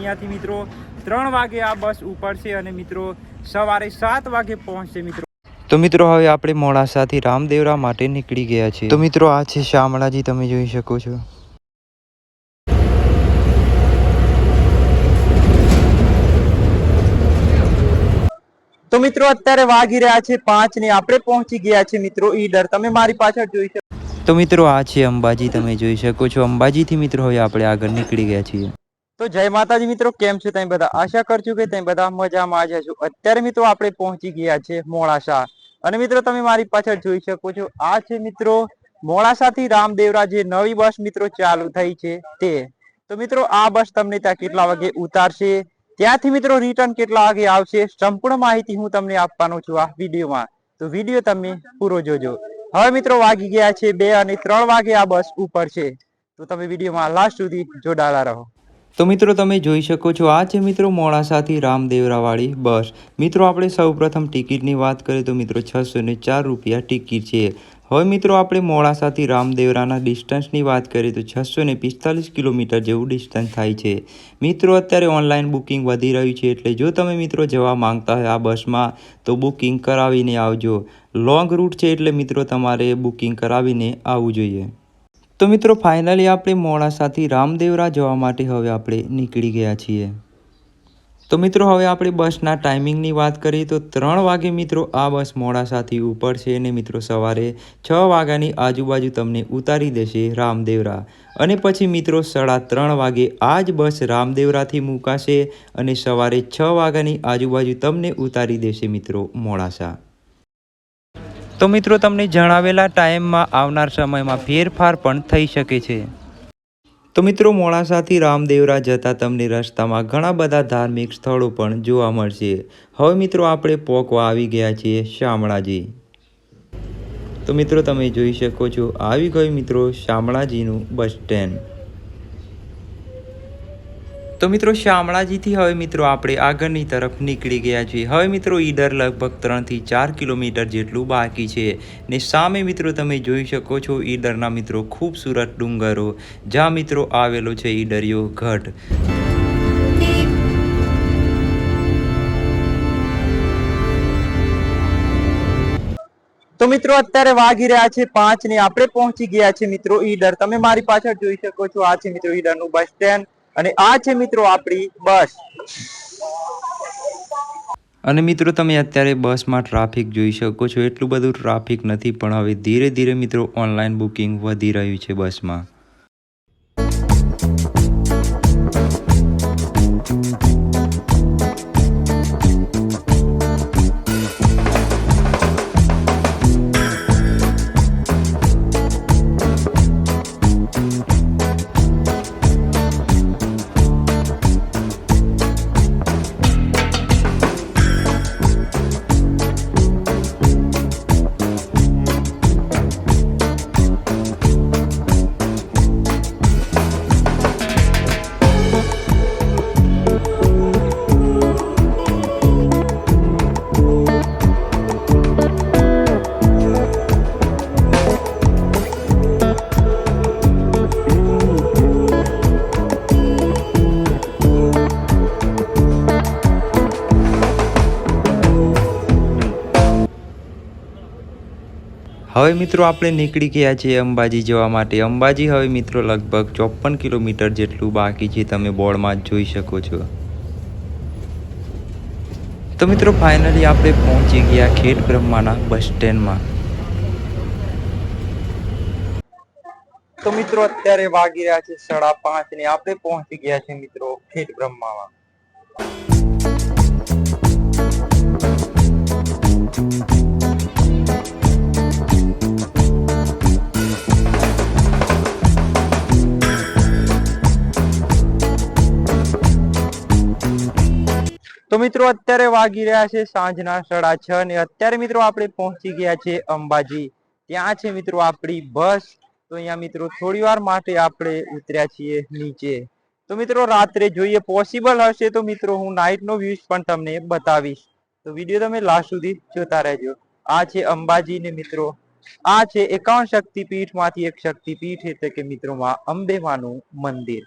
અહીંયાથી મિત્રો ત્રણ વાગે આ બસ ઉપડશે અને મિત્રો સવારે સાત વાગે પહોંચશે મિત્રો. તો મિત્રો હવે આપણે મોડાસાથી રામદેવરા માટે નીકળી ગયા છીએ. તો મિત્રો આ છે શામળાજી તમે જોઈ શકો છો. તો મિત્રો અત્યારે વાગી રહ્યા છે પાંચ ને આપણે પહોંચી ગયા છે મિત્રો ઈડર. તમે મારી પાછળ જોઈ શકો. તો મિત્રો આ છે અંબાજી તમે જોઈ શકો છો. અંબાજીથી મિત્રો હવે આપણે આગળ નીકળી ગયા છીએ. તો જય માતાજી મિત્રો, કેમ છો તમે બધા? આશા કરજો કે તમે બધા મજામાં જ હશો. અત્યારે મિત્રો આપણે પહોંચી ગયા છે મોડાસા. અને મિત્રો તમે મારી પાછળ જોઈ શકો છો, આ છે મિત્રો મોડાસાથી રામદેવરા જે નવી બસ મિત્રો ચાલુ થઈ છે તે. તો મિત્રો, આ બસ તમને ત્યાં કેટલા વાગે ઉતારશે? ત્યાંથી મિત્રો રિટર્ન કેટલા વાગે આવશે? સંપૂર્ણ માહિતી હું તમને આપવાનો છું આ વિડીયોમાં. તો વીડિયો તમે પૂરો જોજો. હવે મિત્રો વાગી ગયા છે બે અને ત્રણ વાગે આ બસ ઉપર છે. તો તમે વિડીયોમાં લાસ્ટ સુધી જોડાયેલા રહો. તો મિત્રો તમે જોઈ શકો છો, આ છે મિત્રો મોડાસાથી રામદેવરાવાળી બસ. મિત્રો, આપણે સૌપ્રથમ ટિકિટની વાત કરીએ તો મિત્રો છસો ને ચાર રૂપિયા ટિકિટ છે. હવે મિત્રો, આપણે મોડાસાથી રામદેવરાના ડિસ્ટન્સની વાત કરીએ તો છસો ને પિસ્તાલીસ કિલોમીટર જેવું ડિસ્ટન્સ થાય છે. મિત્રો, અત્યારે ઓનલાઈન બુકિંગ વધી રહ્યું છે, એટલે જો તમે મિત્રો જવા માંગતા હોય આ બસમાં, તો બુકિંગ કરાવીને આવજો. લોંગ રૂટ છે એટલે મિત્રો તમારે બુકિંગ કરાવીને આવવું જોઈએ. તો મિત્રો ફાઇનલી આપણે મોડાસાથી રામદેવરા જવા માટે હવે આપણે નીકળી ગયા છીએ. તો મિત્રો, હવે આપણે બસના ટાઈમિંગની વાત કરીએ તો ત્રણ વાગે મિત્રો આ બસ મોડાસાથી ઉપડશે અને મિત્રો, સવારે છ વાગ્યાની આજુબાજુ તમને ઉતારી દેશે રામદેવરા અને પછી મિત્રો, સાડા ત્રણ વાગે આ જ બસ રામદેવરાથી મુકાશે અને સવારે છ વાગ્યાની આજુબાજુ તમને ઉતારી દેશે મિત્રો મોડાસા. તો મિત્રો, તમને જણાવેલા ટાઈમમાં આવનાર સમયમાં ફેરફાર પણ થઈ શકે છે. તો મિત્રો, મોડાસાથી રામદેવરા જતા તમને રસ્તામાં ઘણા બધા ધાર્મિક સ્થળો પણ જોવા મળશે. હવે મિત્રો, આપણે પોકવા આવી ગયા છીએ શામળાજી. તો મિત્રો, તમે જોઈ શકો છો, આવી ગયું મિત્રો શામળાજીનું બસ સ્ટેન્ડ. તો મિત્રો શામળાજીથી હવે મિત્રો આપણે આગળની તરફ નીકળી ગયા છીએ. હવે મિત્રો ઈડર લગભગ ત્રણથી ચાર કિલોમીટર જેટલું બાકી છે ને સામે મિત્રો તમે જોઈ શકો છો ઈડરના મિત્રો ખૂબસૂરત ડુંગરો, જ્યાં મિત્રો આવેલો છે ઈડરિયો ગઢ તો મિત્રો અત્યારે વાગી રહ્યા છે પાંચ ને આપણે પહોંચી ગયા છે મિત્રો ઈડર તમે મારી પાછળ જોઈ શકો છો, આ છે મિત્રો ઈડરનું બસ સ્ટેન્ડ. અને આ છે મિત્રો આપણી બસ. અને મિત્રો તમે અત્યારે બસમાં ટ્રાફિક જોઈ શકો છો. એટલું બધું ટ્રાફિક નથી, પણ હવે ધીરે ધીરે મિત્રો ઓનલાઈન બુકિંગ વધી રહ્યું છે બસમાં. હવે મિત્રો આપણે નીકળી ગયા છીએ અંબાજી જવા માટે. અંબાજી હવે મિત્રો લગભગ ચોપન કિલોમીટર જેટલું બાકી છે, તમે બોર્ડમાં જોઈ શકો છો. તો મિત્રો ફાઇનલી આપણે પહોંચી ગયા ખેડ બ્રહ્માના બસ સ્ટેન્ડમાં. તો મિત્રો અત્યારે વાગી રહ્યા છે સાડા પાંચ ને આપણે પહોંચી ગયા છે મિત્રો ખેડ બ્રહ્મામાં. મિત્રો, અત્યારે વાગી રહ્યા છે સાંજના સાડા છ ને અત્યારે મિત્રો આપણે પહોંચી ગયા છે અંબાજી. ત્યાં છે મિત્રો આપણી બસ. તો અહીંયા મિત્રો થોડી વાર માટે આપણે ઉતર્યા છીએ નીચે. તો મિત્રો, રાત્રે જોઈએ પોસિબલ હશે તો મિત્રો હું નાઇટ નો વ્યૂઝ પણ તમને બતાવીશ. તો વીડિયો તમે લાસ્ટ સુધી જોતા રહેજો. આ છે અંબાજી ને મિત્રો. આ છે એકાવન શક્તિપીઠમાંથી એક શક્તિપીઠ એટલે કે મિત્રોમાં અંબેમાનું મંદિર.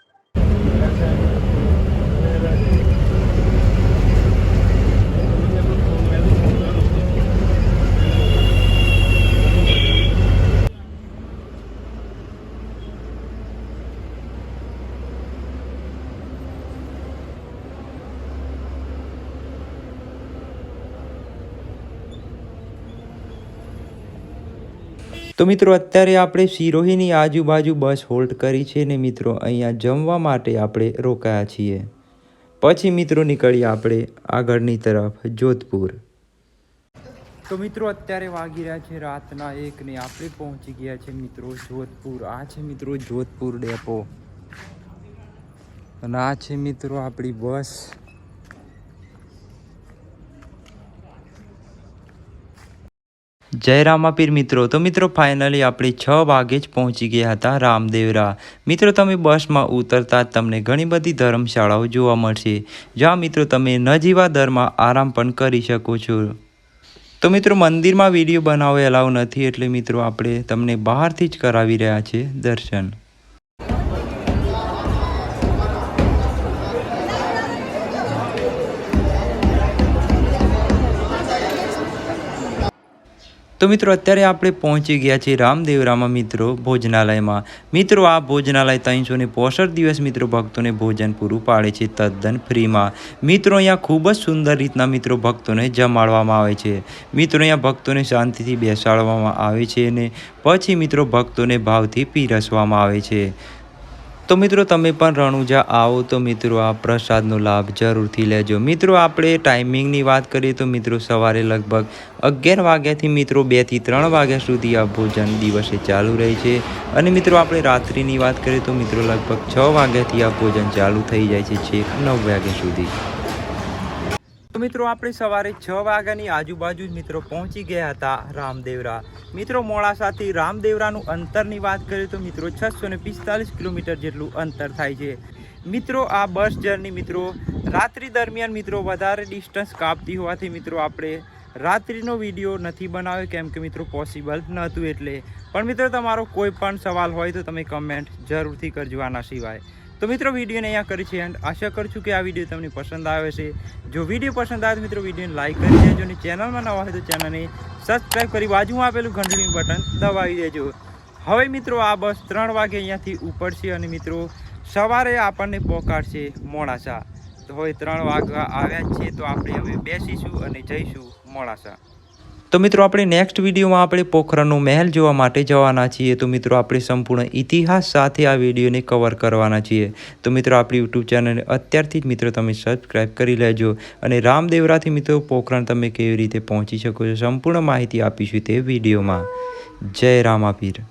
તો મિત્રો, અત્યારે આપણે સિરોહીની આજુબાજુ બસ હોલ્ડ કરી છે ને મિત્રો, અહીંયા જમવા માટે આપણે રોકાયા છીએ. પછી મિત્રો નીકળીએ આપણે આગળની તરફ, જોધપુર. તો મિત્રો, અત્યારે વાગી રહ્યા છે રાતના એક ને આપણે પહોંચી ગયા છે મિત્રો જોધપુર. આ છે મિત્રો જોધપુર ડેપો. અને આ છે મિત્રો આપણી બસ. જય રામાપીર મિત્રો. તો મિત્રો ફાઇનલી આપણે છ વાગે જ પહોંચી ગયા હતા રામદેવરા. મિત્રો, તમે બસમાં ઉતરતા તમને ઘણી બધી ધર્મશાળાઓ જોવા મળશે. જ્યાં મિત્રો, તમે નજીવા દરમાં આરામ પણ કરી શકો છો. તો મિત્રો, મંદિરમાં વીડિયો બનાવવા એલાવ નથી એટલે મિત્રો, આપણે તમને બહારથી જ કરાવી રહ્યા છે દર્શન. તો મિત્રો, અત્યારે આપણે પહોંચી ગયા છીએ રામદેવરામાં મિત્રો ભોજનાલયમાં. મિત્રો, આ ભોજનાલય ત્રણસો ને પોસઠ દિવસ મિત્રો ભક્તોને ભોજન પૂરું પાડે છે તદ્દન ફ્રીમાં. મિત્રો, અહીંયા ખૂબ જ સુંદર રીતના મિત્રો ભક્તોને જમાડવામાં આવે છે. મિત્રો, અહીંયા ભક્તોને શાંતિથી બેસાડવામાં આવે છે અને પછી મિત્રો ભક્તોને ભાવથી પીરસવામાં આવે છે. તો મિત્રો તમે પણ રણુજા આવો તો મિત્રો આ પ્રસાદનો લાભ જરૂરથી લેજો. મિત્રો, આપણે ટાઈમિંગની વાત કરીએ તો મિત્રો સવારે લગભગ અગિયાર વાગ્યાથી મિત્રો બેથી ત્રણ વાગ્યા સુધી આ ભોજન દિવસે ચાલુ રહે છે. અને મિત્રો, આપણે રાત્રિની વાત કરીએ તો મિત્રો લગભગ છ વાગ્યાથી આ ભોજન ચાલુ થઈ જાય છે છેક નવ વાગ્યા સુધી. મિત્રો, આપણે સવારે છ વાગ્યાની આજુબાજુ જ મિત્રો પહોંચી ગયા હતા રામદેવરા. મિત્રો, મોડાસાથી રામદેવરાનું અંતરની વાત કરીએ તો મિત્રો છસો ને પિસ્તાલીસ કિલોમીટર જેટલું અંતર થાય છે. મિત્રો, આ બસ જર્ની મિત્રો રાત્રિ દરમિયાન મિત્રો વધારે ડિસ્ટન્સ કાપતી હોવાથી મિત્રો આપણે રાત્રિનો વીડિયો નથી બનાવ્યો, કેમ કે મિત્રો પોસિબલ નહોતું એટલે. પણ મિત્રો, તમારો કોઈ પણ સવાલ હોય તો તમે કમેન્ટ જરૂરથી કરજો આના સિવાય. તો મિત્રો, વિડીયોને અહીંયા કરી છે એન્ડ. આશા કરું છું કે આ વીડિયો તમને પસંદ આવે છે. જો વીડિયો પસંદ આવે તો મિત્રો, વિડીયોને લાઇક કરી દેજો અને ચેનલમાં નવા હોય તો ચેનલને સબસ્ક્રાઈબ કરી બાજુમાં આપેલું ઘંટડીનું બટન દબાવી દેજો. હવે મિત્રો, આ બસ ત્રણ વાગે અહીંયાથી ઉપડશે અને મિત્રો, સવારે આપણને પહોંચાડશે મોડાસા. તો હવે ત્રણ વાગવા આવ્યા જ છે, તો આપણે હવે બેસીશું અને જઈશું મોડાસા. તો મિત્રો આપણે નેક્સ્ટ વિડીયોમાં આપણે પોખરણનો મહેલ જોવા માટે જવાના છીએ. તો મિત્રો આપણે સંપૂર્ણ ઇતિહાસ સાથે આ વિડીયોને કવર કરવાના છીએ. તો મિત્રો આપણી યુટ્યુબ ચેનલને અત્યારથી જ મિત્રો તમે સબસ્ક્રાઈબ કરી લેજો અને રામદેવરાથી મિત્રો પોખરણ તમે કેવી રીતે પહોંચી શકો છો સંપૂર્ણ માહિતી આપીશું તે વિડીયોમાં. જય રામાપીર.